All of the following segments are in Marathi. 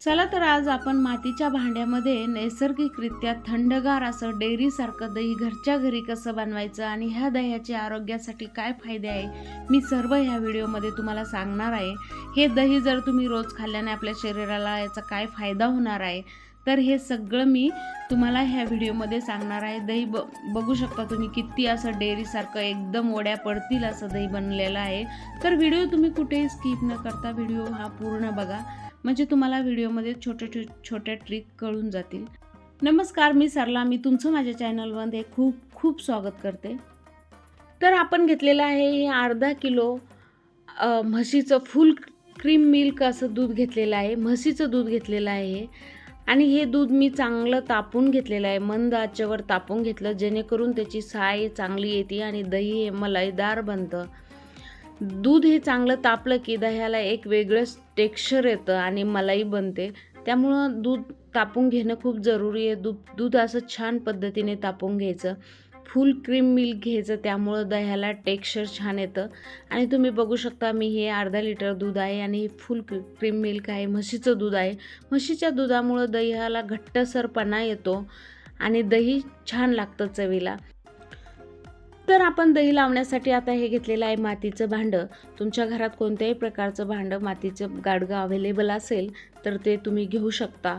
चला तर आज आपण मातीच्या भांड्यामध्ये नैसर्गिकरित्या थंडगार असं डेअरीसारखं दही घरच्या घरी कसं बनवायचं आणि ह्या दह्याचे आरोग्यासाठी काय फायदे आहे मी सर्व ह्या व्हिडिओमध्ये तुम्हाला सांगणार आहे. हे दही जर तुम्ही रोज खाल्ल्याने आपल्या शरीराला याचा काय फायदा होणार आहे? तर हे सगळं मी तुम्हाला ह्या व्हिडिओमध्ये सांगणार आहे. दही ब बघू शकता तुम्ही किती असं डेअरीसारखं एकदम ओढ्या पडतील असं दही बनलेलं आहे. तर व्हिडिओ तुम्ही कुठेही स्किप न करता व्हिडिओ हा पूर्ण बघा. म्हणजे तुम्हाला व्हिडिओमध्ये छोट्या छो छोट्या ट्रिक कळून जातील. नमस्कार मी सरला. मी तुमचं माझ्या चॅनलमध्ये खूप खूप स्वागत करते. तर आपण घेतलेलं आहे हे अर्धा किलो म्हशीचं फुल क्रीम मिल्क असं दूध घेतलेलं आहे. म्हशीचं दूध घेतलेलं आहे आणि हे दूध मी चांगलं तापून घेतलेलं आहे. मंद आचेवर तापून घेतलं जेणेकरून त्याची साय चांगली येते आणि दही हे मलाईदार बनतं. दूध हे चांगलं तापलं की दह्याला एक वेगळंच टेक्स्चर येतं आणि मलाई बनते. त्यामुळं दूध तापून घेणं खूप जरुरी आहे. दूध दूध असं छान पद्धतीने तापून घ्यायचं. फुल क्रीम मिल्क घ्यायचं त्यामुळं दह्याला टेक्स्चर छान येतं. आणि तुम्ही बघू शकता मी हे अर्धा लिटर दूध आहे आणि हे फुल क्रीम मिल्क आहे म्हशीचं दूध आहे. म्हशीच्या दुधामुळं दह्याला घट्टसरपणा येतो आणि दही छान लागतं चवीला. तर आपण दही लावण्यासाठी आता हे घेतलेलं आहे मातीचं भांडं. तुमच्या घरात कोणत्याही प्रकारचं भांडं मातीचं गाडगं अवेलेबल असेल तर ते तुम्ही घेऊ शकता.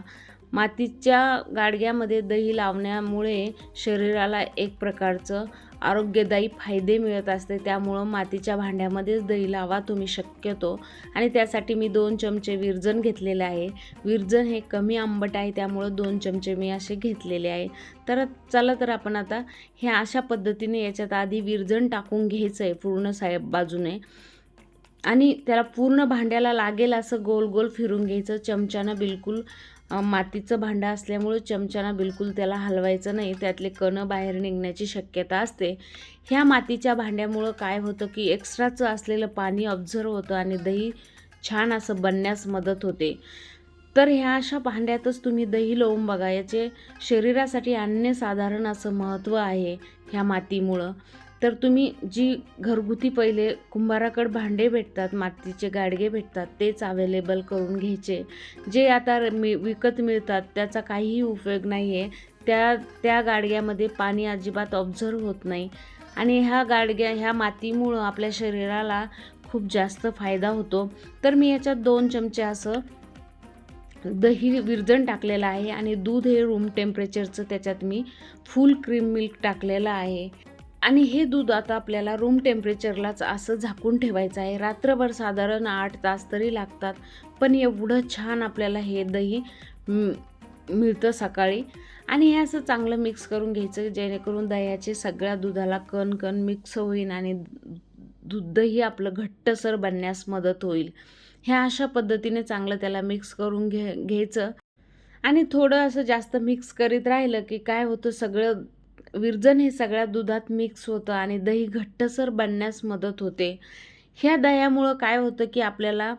मातीच्या गाडग्यामध्ये दही लावण्यामुळे शरीराला एक प्रकारचं आरोग्यदायी फायदे मिळत असते. त्यामुळं मातीच्या भांड्यामध्येच दही लावा तुम्ही शक्यतो. आणि त्यासाठी मी दोन चमचे विरजन घेतलेले आहे. विरजन हे कमी आंबट आहे त्यामुळं दोन चमचे मी असे घेतलेले आहे. तर चला तर आपण आता हे अशा पद्धतीने याच्यात आधी विरजन टाकून घ्यायचं आहे पूर्ण साहेब बाजूने. आणि त्याला पूर्ण भांड्याला लागेल असं गोल गोल फिरून घ्यायचं. चमच्यानं बिलकुल मातीचं भांडं असल्यामुळं चमच्यानं बिलकुल त्याला हलवायचं नाही. त्यातले कणं बाहेर निघण्याची शक्यता असते. ह्या मातीच्या भांड्यामुळं काय होतं की एक्स्ट्राचं असलेलं पाणी ऑब्झर्व होतं आणि दही छान असं बनण्यास मदत होते. तर ह्या अशा भांड्यातच तुम्ही दही लावून बघा. याचे शरीरासाठी अन्यसाधारण असं महत्त्व आहे ह्या मातीमुळं. तर तुम्ही जी घरगुती पहिले कुंभाराकडे भांडे भेटतात मातीचे गाडगे भेटतात तेच अवेलेबल करून घ्यायचे. जे आता मी विकत मिळतात त्याचा काहीही उपयोग नाही आहे त्या त्या गाडग्यामध्ये पाणी अजिबात ऑब्झर्व होत नाही. आणि ह्या गाडग्या ह्या मातीमुळं आपल्या शरीराला खूप जास्त फायदा होतो. तर मी याच्यात दोन चमचे असं दही विरजण टाकलेलं आहे आणि दूध हे रूम टेम्परेचरचं त्याच्यात मी फुल क्रीम मिल्क टाकलेलं आहे. आणि हे दूध आता आपल्याला रूम टेम्परेचरलाच असं झाकून ठेवायचं आहे. रात्रभर साधारण आठ तास तरी लागतात पण एवढं छान आपल्याला हे दही मिळतं सकाळी. आणि हे असं चांगलं मिक्स करून घ्यायचं जेणेकरून दह्याचे सगळ्या दुधाला कण कण मिक्स होईल आणि दूध दही आपलं घट्टसर बनण्यास मदत होईल. ह्या अशा पद्धतीने चांगलं त्याला मिक्स करून घे घ्यायचं. आणि थोडं असं जास्त मिक्स करीत राहिलं की काय होतं सगळं विरजन हे सगळ्या दुधात मिक्स होतं आणि दही घट्टसर बनण्यास मदत होते. ह्या दह्यामुळं काय होतं की आपल्याला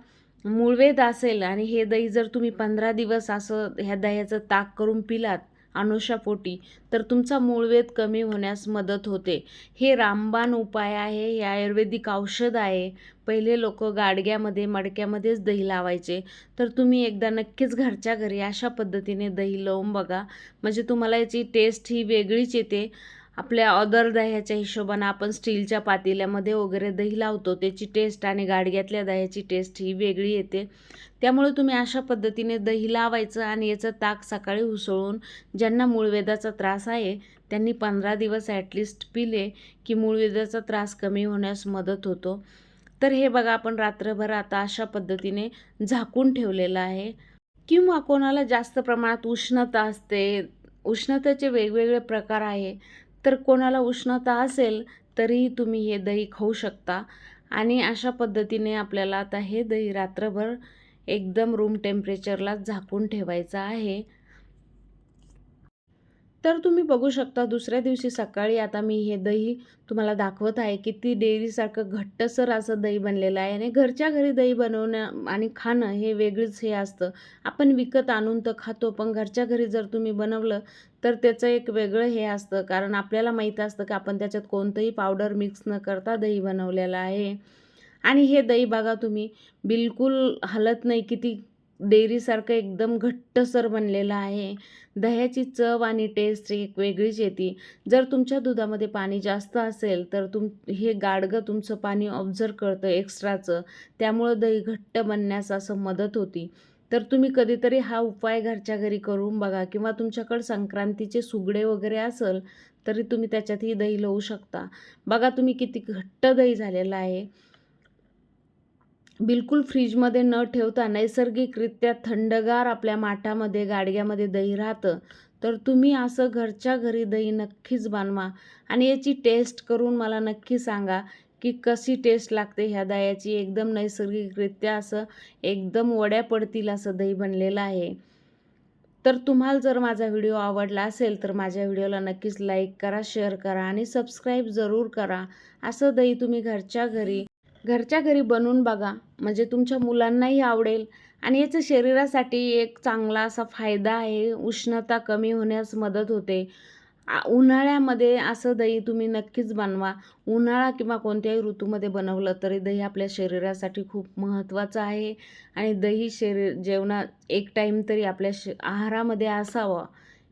मूळवेद असेल आणि हे दही जर तुम्ही पंधरा दिवस असं ह्या दह्याचं ताक करून पिलात अनुषापोटी तर तुमचा मूळवेद कमी होण्यास मदत होते. हे रामबाण उपाय आहे हे आयुर्वेदिक औषध आहे. पहिले लोक गाडग्यामध्ये मडक्यामध्येच दही लावायचे. तर तुम्ही एकदा नक्कीच घरच्या घरी अशा पद्धतीने दही लावून बघा. म्हणजे तुम्हाला याची टेस्ट ही वेगळीच येते. आपल्या अदर दह्याच्या हिशोबानं आपण स्टीलच्या पातेल्यामध्ये वगैरे दही लावतो त्याची टेस्ट आणि गाडग्यातल्या दह्याची टेस्ट ही वेगळी येते. त्यामुळे तुम्ही अशा पद्धतीने दही लावायचं आणि याचं ताक सकाळी उसळून ज्यांना मूळवेदाचा त्रास आहे त्यांनी पंधरा दिवस ॲटलिस्ट पिले की मूळवेदाचा त्रास कमी होण्यास मदत होतो. तर हे बघा आपण रात्रभर आता अशा पद्धतीने झाकून ठेवलेलं आहे. किंवा कोणाला जास्त प्रमाणात उष्णता असते उष्णतेचे वेगवेगळे प्रकार आहे तर कोणाला उष्णता असेल तरीही तुम्ही हे दही खाऊ शकता. आणि अशा पद्धतीने आपल्याला आता हे दही रात्रभर एकदम रूम टेम्परेचरला झाकून ठेवायचं आहे. तर तुम्ही बघू शकता दुसऱ्या दिवशी सकाळी आता मी हे दही तुम्हाला दाखवत आहे किती डेअरीसारखं घट्टसर असं दही बनलेलं आहे आणि घरच्या घरी दही बनवणं आणि खाणं हे वेगळीच हे असतं. आपण विकत आणून तर खातो पण घरच्या घरी जर तुम्ही बनवलं तर त्याचं एक वेगळं हे असतं. कारण आपल्याला माहीत असतं की आपण त्याच्यात कोणतंही पावडर मिक्स न करता दही बनवलेलं आहे. आणि हे दही बघा तुम्ही बिलकुल हलत नाही किती डेअरीसारखं एकदम घट्टसर बनलेलं आहे. दह्याची चव आणि टेस्ट एक वेगळीच येते. जर तुमच्या दुधामध्ये पाणी जास्त असेल तर तुम हे गाडगं तुमचं पाणी ऑब्झर्व करतं एक्स्ट्राचं त्यामुळं दही घट्ट बनण्यास असं मदत होती. तर तुम्ही कधीतरी हा उपाय घरच्या घरी करून बघा किंवा तुमच्याकडं संक्रांतीचे सुगडे वगैरे असेल तरी तुम्ही त्याच्यातही दही लावू शकता. बघा तुम्ही किती घट्ट दही झालेलं आहे. बिलकुल फ्रीजमध्ये न ठेवता नैसर्गिकरित्या थंडगार आपल्या माठामध्ये गाडग्यामध्ये दही राहतं. तर तुम्ही असं घरच्या घरी दही नक्कीच बनवा आणि याची टेस्ट करून मला नक्की सांगा की कशी टेस्ट लागते ह्या दह्याची. एकदम नैसर्गिकरित्या असं एकदम वड्या पडतील असं दही बनलेलं आहे. तर तुम्हाला जर माझा व्हिडिओ आवडला असेल तर माझ्या व्हिडिओला नक्कीच लाईक करा शेअर करा आणि सबस्क्राईब जरूर करा. असं दही तुम्ही घरच्या घरी घरच्या घरी बनवून बघा. म्हणजे तुमच्या मुलांनाही आवडेल. आणि याचं शरीरासाठी एक चांगला असा फायदा आहे. उष्णता कमी होण्यास मदत होते. आ- उन्हाळ्यामध्ये असं दही तुम्ही नक्कीच बनवा. उन्हाळा किंवा कोणत्याही ऋतूमध्ये बनवलं तरी दही आपल्या शरीरासाठी खूप महत्त्वाचं आहे. आणि दही शरीर जेवणा एक टाईम तरी आपल्या श आहारामध्ये असावं.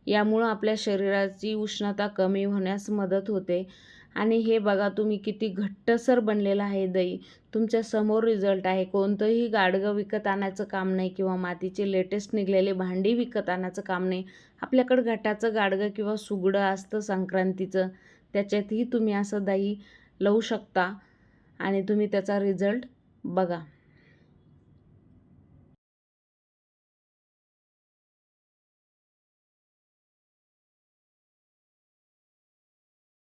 यामुळं आपल्या शरीराची उष्णता कमी होण्यास मदत होते. आणि हे बघा तुम्ही किती घट्टसर बनलेलं आहे दही. तुमच्यासमोर रिझल्ट आहे. कोणतंही गाडगं विकत आणायचं काम नाही किंवा मातीचे लेटेस्ट निघलेले भांडी विकत आणायचं काम नाही. आपल्याकडं घटाचं गाडगं किंवा सुगडं असतं संक्रांतीचं. त्याच्यातही तुम्ही असं दही लावू शकता आणि तुम्ही त्याचा रिझल्ट बघा.